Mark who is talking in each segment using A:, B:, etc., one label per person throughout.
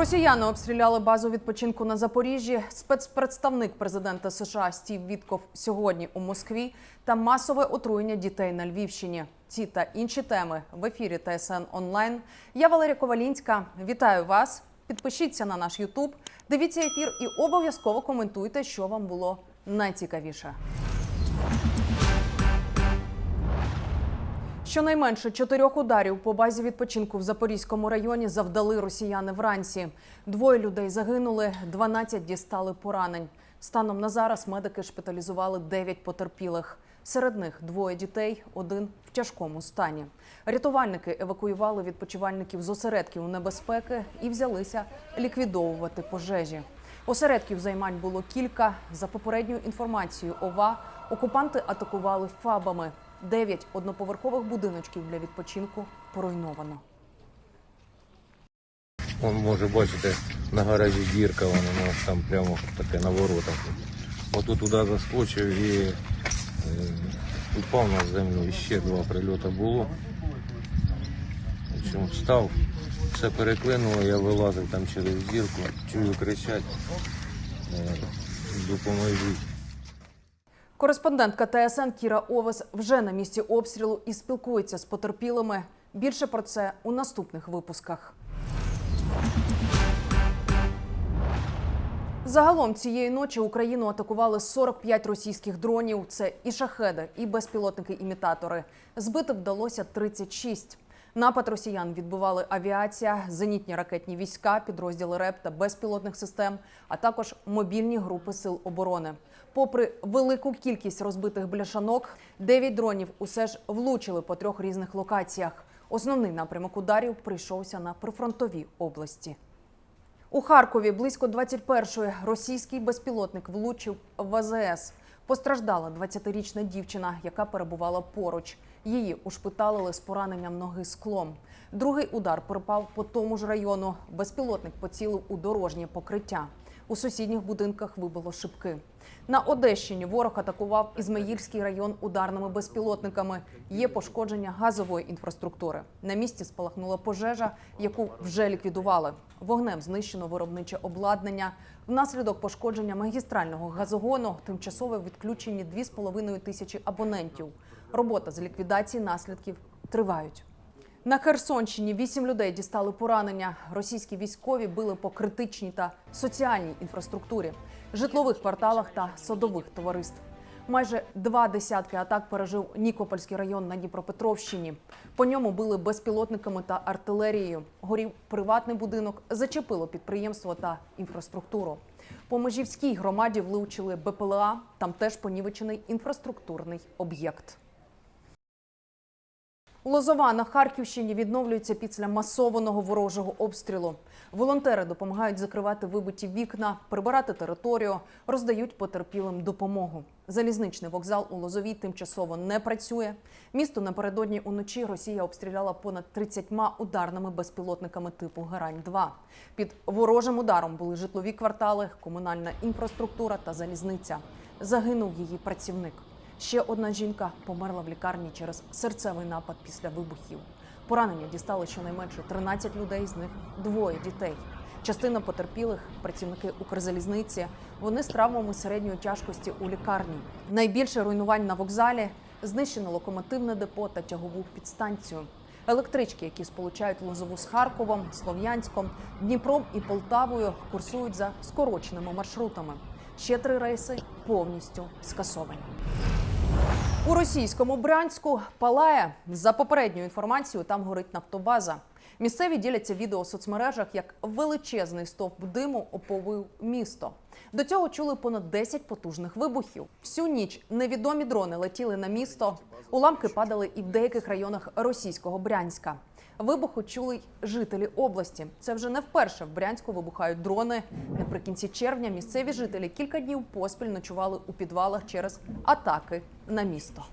A: Росіяни обстріляли базу відпочинку на Запоріжжі. Спецпредставник президента США Стів Вітков сьогодні у Москві та масове отруєння дітей на Львівщині. Ці та інші теми в ефірі ТСН онлайн. Я Валерія Ковалінська. Вітаю вас. Підпишіться на наш Ютуб, дивіться ефір і обов'язково коментуйте, що вам було найцікавіше. Щонайменше чотирьох ударів по базі відпочинку в Запорізькому районі завдали росіяни вранці. Двоє людей загинули, 12 дістали поранень. Станом на зараз медики шпиталізували 9 потерпілих. Серед них двоє дітей, один в тяжкому стані. Рятувальники евакуювали відпочивальників з осередків небезпеки і взялися ліквідовувати пожежі. Осередків займань було кілька. За попередньою інформацією ОВА, окупанти атакували фабами. Дев'ять одноповерхових будиночків для відпочинку поруйновано.
B: Он може бачите на гаражі дірка, воно у нас там прямо таке на воротах. Отут туди заскочив і е, упав на землю. І ще два прильоти було. Общем, встав, все переклинуло, я вилазив там через дірку, чую кричать, е, допоможіть.
A: Кореспондентка ТСН Кіра Овес вже на місці обстрілу і спілкується з потерпілими. Більше про це у наступних випусках. Загалом цієї ночі Україну атакували 45 російських дронів. Це і шахеди, і безпілотники-імітатори. Збити вдалося 36. Напад росіян відбивали авіація, зенітні ракетні війська, підрозділи РЕП та безпілотних систем, а також мобільні групи сил оборони. Попри велику кількість розбитих бляшанок, 9 дронів усе ж влучили по трьох різних локаціях. Основний напрямок ударів прийшовся на прифронтові області. У Харкові близько 21-ї російський безпілотник влучив в АЗС. Постраждала 20-річна дівчина, яка перебувала поруч. Її ушпиталили з пораненням ноги склом. Другий удар припав по тому ж району. Безпілотник поцілив у дорожнє покриття. У сусідніх будинках вибило шибки. На Одещині ворог атакував Ізмаїльський район ударними безпілотниками. Є пошкодження газової інфраструктури. На місці спалахнула пожежа, яку вже ліквідували. Вогнем знищено виробниче обладнання. Внаслідок пошкодження магістрального газогону тимчасове відключені 2,5 тисячі абонентів. Робота з ліквідації наслідків тривають. На Херсонщині вісім людей дістали поранення. Російські військові били по критичній та соціальній інфраструктурі, житлових кварталах та садових товариств. Майже два десятки атак пережив Нікопольський район на Дніпропетровщині. По ньому били безпілотниками та артилерією. Горів приватний будинок, зачепило підприємство та інфраструктуру. По Межівській громаді влучили БПЛА. Там теж понівечений інфраструктурний об'єкт. Лозова на Харківщині відновлюється після масованого ворожого обстрілу. Волонтери допомагають закривати вибиті вікна, прибирати територію, роздають потерпілим допомогу. Залізничний вокзал у Лозовій тимчасово не працює. Місто напередодні уночі Росія обстріляла понад 30 ударними безпілотниками типу Герань-2. Під ворожим ударом були житлові квартали, комунальна інфраструктура та залізниця. Загинув її працівник. Ще одна жінка померла в лікарні через серцевий напад після вибухів. Поранення дістали щонайменше 13 людей, з них двоє дітей. Частина потерпілих працівники Укрзалізниці. Вони з травмами середньої тяжкості у лікарні. Найбільше руйнувань на вокзалі знищено локомотивне депо та тягову підстанцію. Електрички, які сполучають Лозову з Харковом, Слов'янськом, Дніпром і Полтавою, курсують за скороченими маршрутами. Ще три рейси повністю скасовані. У російському Брянську палає за попередньою інформацією. Там горить нафтобаза. Місцеві діляться відео в соцмережах, як величезний стовп диму оповив місто. До цього чули понад 10 потужних вибухів. Всю ніч невідомі дрони летіли на місто. Уламки падали і в деяких районах російського Брянська. Вибуху чули й жителі області. Це вже не вперше в Брянську вибухають дрони. Наприкінці червня місцеві жителі кілька днів поспіль ночували у підвалах через атаки на місто.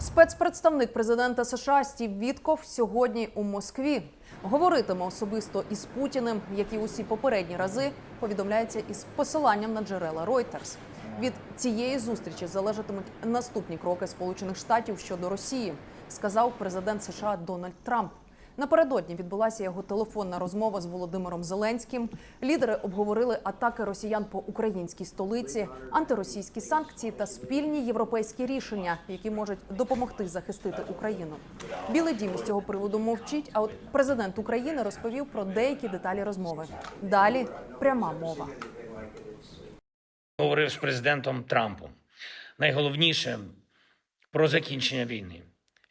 A: Спецпредставник президента США Стів Вітков сьогодні у Москві говоритиме особисто із Путіним, як і усі попередні рази повідомляється із посиланням на джерела Reuters. Від цієї зустрічі залежатимуть наступні кроки Сполучених Штатів щодо Росії, сказав президент США Дональд Трамп. Напередодні відбулася його телефонна розмова з Володимиром Зеленським. Лідери обговорили атаки росіян по українській столиці, антиросійські санкції та спільні європейські рішення, які можуть допомогти захистити Україну. Білий дім з цього приводу мовчить. А от президент України розповів про деякі деталі розмови. Далі пряма мова.
C: говорив з президентом Трампом. Найголовніше про закінчення війни.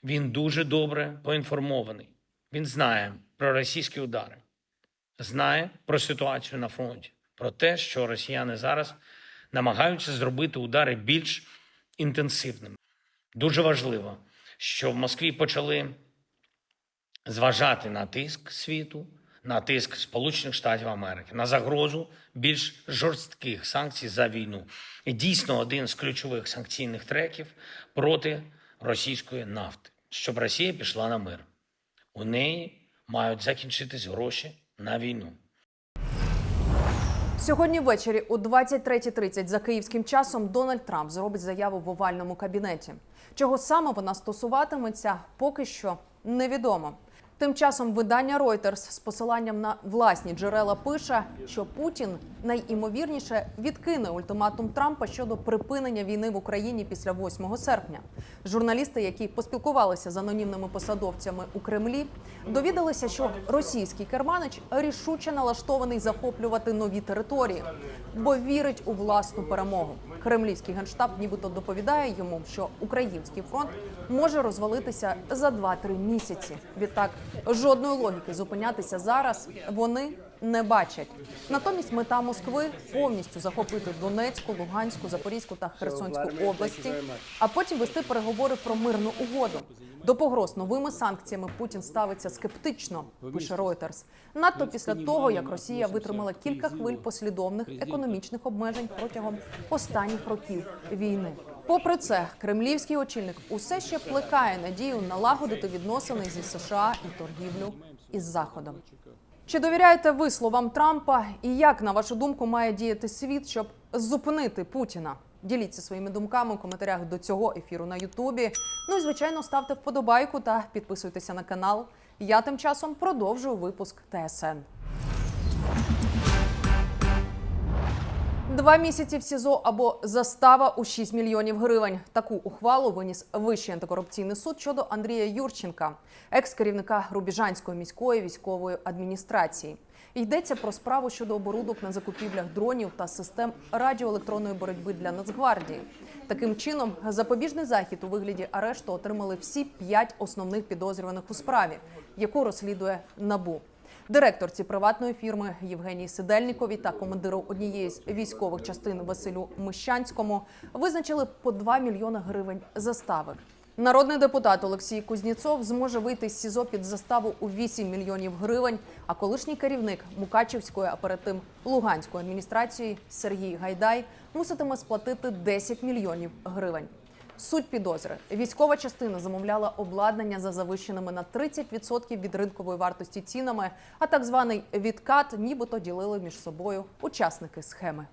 C: Він дуже добре поінформований. Він знає про російські удари, знає про ситуацію на фронті, про те, що росіяни зараз намагаються зробити удари більш інтенсивними. Дуже важливо, що в Москві почали зважати на тиск світу, на тиск Сполучених Штатів Америки, на загрозу більш жорстких санкцій за війну. І дійсно один з ключових санкційних треків проти російської нафти, щоб Росія пішла на мир. У неї мають закінчитись гроші на війну.
A: Сьогодні ввечері о 23.30 за київським часом Дональд Трамп зробить заяву в овальному кабінеті. Чого саме вона стосуватиметься, поки що невідомо. Тим часом видання Reuters з посиланням на власні джерела пише, що Путін найімовірніше відкине ультиматум Трампа щодо припинення війни в Україні після 8 серпня. Журналісти, які поспілкувалися з анонімними посадовцями у Кремлі, довідалися, що російський керманич рішуче налаштований захоплювати нові території, бо вірить у власну перемогу. Кремлівський генштаб нібито доповідає йому, що український фронт може розвалитися за 2-3 місяці. Відтак жодної логіки зупинятися зараз вони не бачать. Натомість мета Москви повністю захопити Донецьку, Луганську, Запорізьку та Херсонську області, а потім вести переговори про мирну угоду. До погроз новими санкціями Путін ставиться скептично, пише Reuters. Надто після того, як Росія витримала кілька хвиль послідовних економічних обмежень протягом останніх років війни. Попри це, кремлівський очільник усе ще плекає надію налагодити відносини зі США і торгівлю із Заходом. Чи довіряєте ви словам Трампа? І як, на вашу думку, має діяти світ, щоб зупинити Путіна? Діліться своїми думками у коментарях до цього ефіру на Ютубі. Ну і звичайно, ставте вподобайку та підписуйтеся на канал. Я тим часом продовжую випуск ТСН. Два місяці в СІЗО або застава у 6 мільйонів гривень. Таку ухвалу виніс Вищий антикорупційний суд щодо Андрія Юрченка, екс-керівника Рубіжанської міської військової адміністрації. Йдеться про справу щодо оборудок на закупівлях дронів та систем радіоелектронної боротьби для Нацгвардії. Таким чином, запобіжний захід у вигляді арешту отримали всі п'ять основних підозрюваних у справі, яку розслідує НАБУ. Директорці приватної фірми Євгенії Сидельніковій та командиру однієї з військових частин Василю Мищанському визначили по 2 мільйони гривень застави. Народний депутат Олексій Кузніцов зможе вийти з СІЗО під заставу у 8 мільйонів гривень. А колишній керівник Мукачівської, а перед тим Луганської адміністрації Сергій Гайдай муситиме сплатити 10 мільйонів гривень. Суть підозри: військова частина замовляла обладнання за завищеними на 30% від ринкової вартості цінами, а так званий відкат нібито ділили між собою учасники схеми.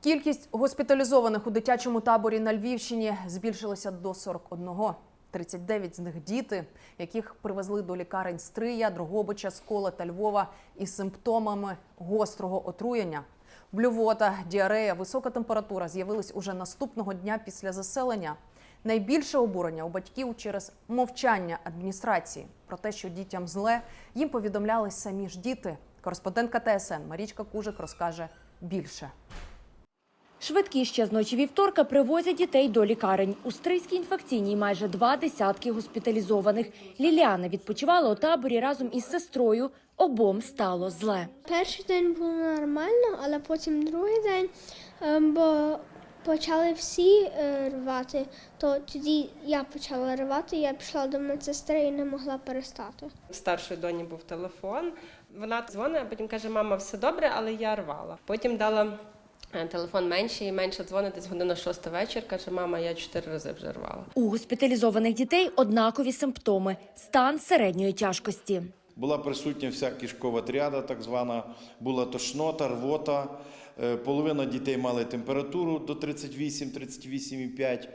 A: Кількість госпіталізованих у дитячому таборі на Львівщині збільшилася до 41. 39 з них діти, яких привезли до лікарень Стрия, Дрогобича, Скола та Львова із симптомами гострого отруєння. Блювота, діарея, висока температура з'явились уже наступного дня після заселення. Найбільше обурення у батьків через мовчання адміністрації про те, що дітям зле, їм повідомляли самі ж діти. Кореспондентка ТСН Марічка Кужик розкаже більше.
D: Швидкі ще з ночі вівторка привозять дітей до лікарень. У Стрийській інфекційній майже два десятки госпіталізованих. Ліліана відпочивала у таборі разом із сестрою. Обом стало зле.
E: Перший день було нормально, але потім другий день, ем, бо почали всі е, рвати, то тоді я почала рвати, я пішла до медсестри і не могла перестати.
F: Старшої доні був телефон. Вона дзвонить, а потім каже: мама, все добре, але я рвала. Потім дала е, телефон менший і менше дзвонить, десь година шоста вечір. Каже, мама, я чотири рази вже рвала.
D: У госпіталізованих дітей однакові симптоми – стан середньої тяжкості.
G: Була присутня вся кишкова тріада, так звана, була тошнота, рвота. Е, Половина дітей мали температуру до 38-38,5.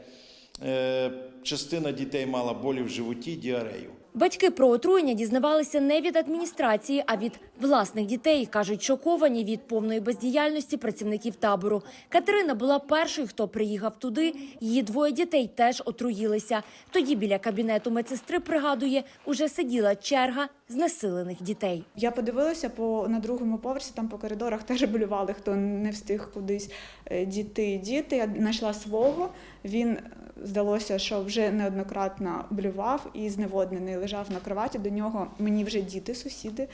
G: Е, Частина дітей мала болі в животі, діарею.
D: Батьки про отруєння дізнавалися не від адміністрації, а від власних дітей. кажуть, шоковані від повної бездіяльності працівників табору. Катерина була першою, хто приїхав туди. Її двоє дітей теж отруїлися. Тоді біля кабінету медсестри пригадує, уже сиділа черга знесилених дітей.
H: Я подивилася по на другому поверсі, там по коридорах теж болювали, хто не встиг кудись е, діти. Діти я знайшла свого. Він е, здалося, що вже неоднократно блював і зневоднений лежав на кроваті. До нього мені вже діти, сусіди.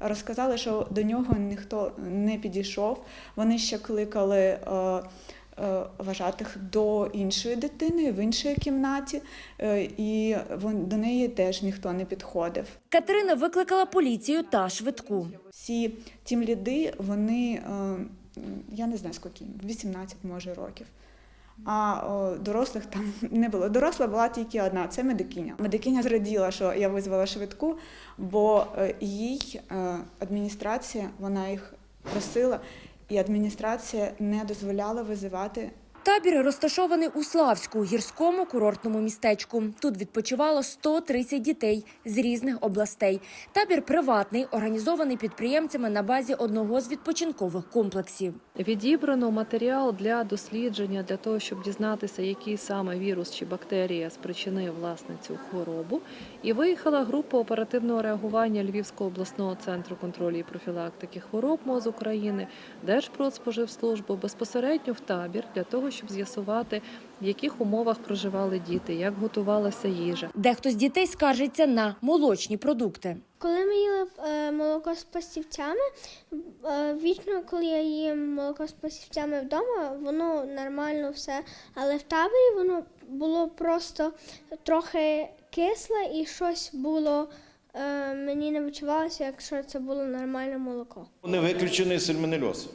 H: Розказали, що до нього ніхто не підійшов. Вони ще кликали е, е, вважатих до іншої дитини в іншій кімнаті, е, і вон, до неї теж ніхто не підходив.
D: Катерина викликала поліцію та швидку.
H: Всі тім ліди, вони, е, я не знаю скільки, їм, 18 може років. А о, дорослих там не було. Доросла була тільки одна це медикиня. Медикиня зраділа, що я визвала швидку, бо е, їй е, адміністрація, вона їх просила, і адміністрація не дозволяла визивати
D: Табір розташований у Славську, гірському курортному містечку. Тут відпочивало 130 дітей з різних областей. Табір приватний, організований підприємцями на базі одного з відпочинкових комплексів.
I: Відібрано матеріал для дослідження для того, щоб дізнатися, який саме вірус чи бактерія спричинив власне цю хворобу. І виїхала група оперативного реагування Львівського обласного центру контролю і профілактики хвороб МОЗ України, Держпродспоживслужбу безпосередньо в табір для того, щоб з'ясувати, в яких умовах проживали діти, як готувалася їжа.
D: Дехто з дітей скаржиться на молочні продукти.
E: Коли ми їли е, молоко з пастівцями, е, вічно, коли я їм молоко з пастівцями вдома, воно нормально все. Але в таборі воно було просто трохи кисле і щось було. е, Мені не відчувалося, якщо це було нормальне молоко.
G: Не виключений сальмонельоз.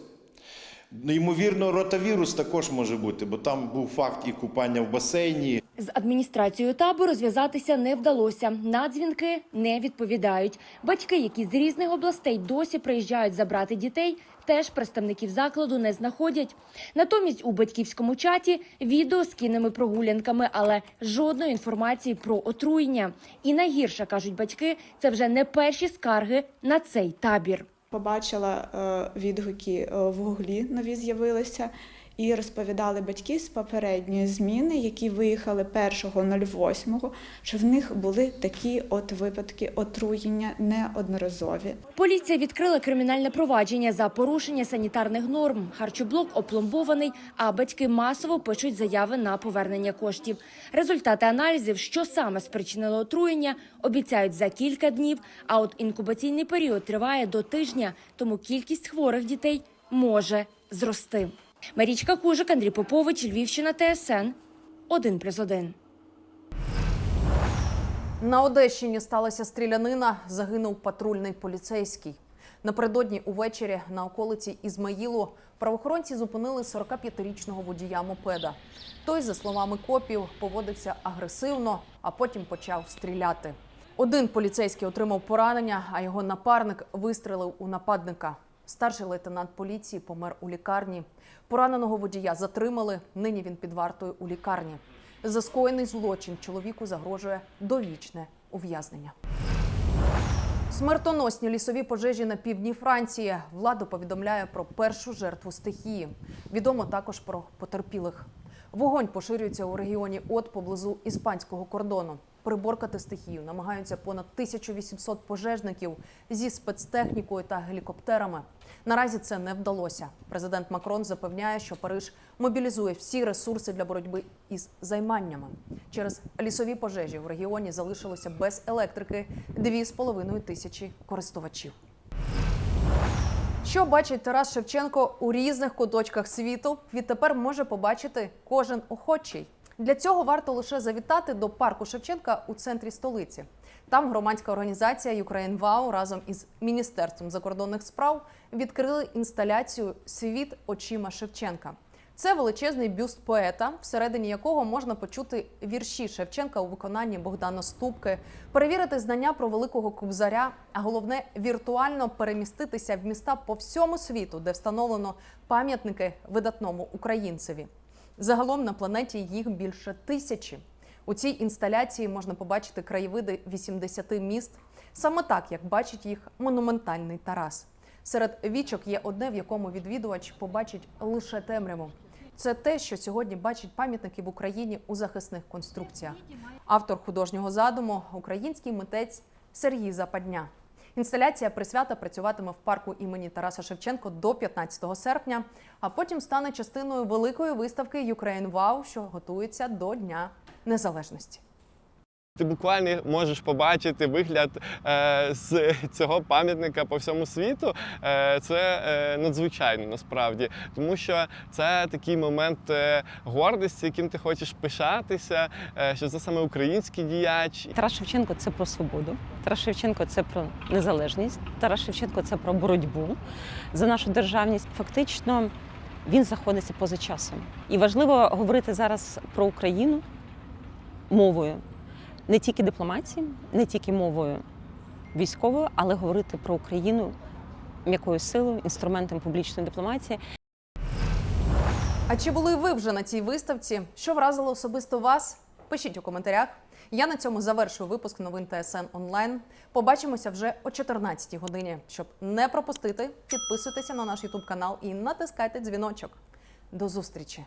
G: Ну, Ймовірно, ротавірус також може бути, бо там був факт і купання в басейні,
D: З адміністрацією табору зв'язатися не вдалося. На дзвінки не відповідають. Батьки, які з різних областей досі приїжджають забрати дітей, теж представників закладу не знаходять. Натомість у батьківському чаті відео з кінними прогулянками, але жодної інформації про отруєння. І найгірше кажуть батьки, це вже не перші скарги на цей табір.
H: Побачила е, відгуки е, в гуглі нові з'явилися. І розповідали батьки з попередньої зміни, які виїхали 1.08, що в них були такі от випадки отруєння неодноразові.
D: Поліція відкрила кримінальне провадження за порушення санітарних норм. Харчоблок опломбований, а батьки масово пишуть заяви на повернення коштів. Результати аналізів, що саме спричинило отруєння, обіцяють за кілька днів. А от інкубаційний період триває до тижня, тому кількість хворих дітей може зрости. Марічка Кужик, Андрій Попович, Львівщина, ТСН 1+,1.
A: На Одещині сталася стрілянина. Загинув патрульний поліцейський. Напередодні увечері на околиці Ізмаїлу правоохоронці зупинили 45-річного водія мопеда. Той, за словами копів, поводився агресивно, а потім почав стріляти. Один поліцейський отримав поранення, а його напарник вистрелив у нападника. Старший лейтенант поліції помер у лікарні. Пораненого водія затримали. Нині він під вартою у лікарні. За скоєний злочин чоловіку загрожує довічне ув'язнення. Смертоносні лісові пожежі на півдні Франції. Влада повідомляє про першу жертву стихії. Відомо також про потерпілих. Вогонь поширюється у регіоні От поблизу іспанського кордону. Приборкати стихію намагаються понад 1800 пожежників зі спецтехнікою та гелікоптерами. Наразі це не вдалося. Президент Макрон запевняє, що Париж мобілізує всі ресурси для боротьби із займаннями. Через лісові пожежі в регіоні залишилося без електрики 2,5 тисячі користувачів. Що бачить Тарас Шевченко у різних куточках світу, відтепер може побачити кожен охочий. Для цього варто лише завітати до парку Шевченка у центрі столиці. Там громадська організація Wow разом із Міністерством закордонних справ відкрили інсталяцію Світ очима Шевченка. Це величезний бюст поета, всередині якого можна почути вірші Шевченка у виконанні Богдана Ступки, перевірити знання про великого кобзаря, а головне віртуально переміститися в міста по всьому світу, де встановлено пам'ятники видатному українцеві. Загалом на планеті їх більше тисячі. У цій інсталяції можна побачити краєвиди 80 міст, саме так, як бачить їх монументальний Тарас. Серед вічок є одне, в якому відвідувач побачить лише темряву. Це те, що сьогодні бачать пам'ятники в Україні у захисних конструкціях. Автор художнього задуму український митець Сергій Западня. Інсталяція присвята працюватиме в парку імені Тараса Шевченко до 15 серпня, а потім стане частиною великої виставки Ukraine Wow, що готується до Дня Незалежності.
J: Ти буквально можеш побачити вигляд е, з цього пам'ятника по всьому світу. Е, це е, надзвичайно насправді, тому що це такий момент е, гордості, яким ти хочеш пишатися, е, що це саме український діяч.
K: Тарас Шевченко це про свободу. Тарас Шевченко це про незалежність. Тарас Шевченко це про боротьбу за нашу державність. Фактично він знаходиться поза часом. І важливо говорити зараз про Україну мовою не тільки дипломатії, не тільки мовою військовою, але говорити про Україну м'якою силою, інструментом публічної дипломатії.
A: А чи були ви вже на цій виставці? Що вразило особисто вас? Пишіть у коментарях. Я на цьому завершую випуск новин ТСН онлайн. Побачимося вже о 14 годині. Щоб не пропустити, підписуйтеся на наш Ютуб канал і натискайте дзвіночок. До зустрічі!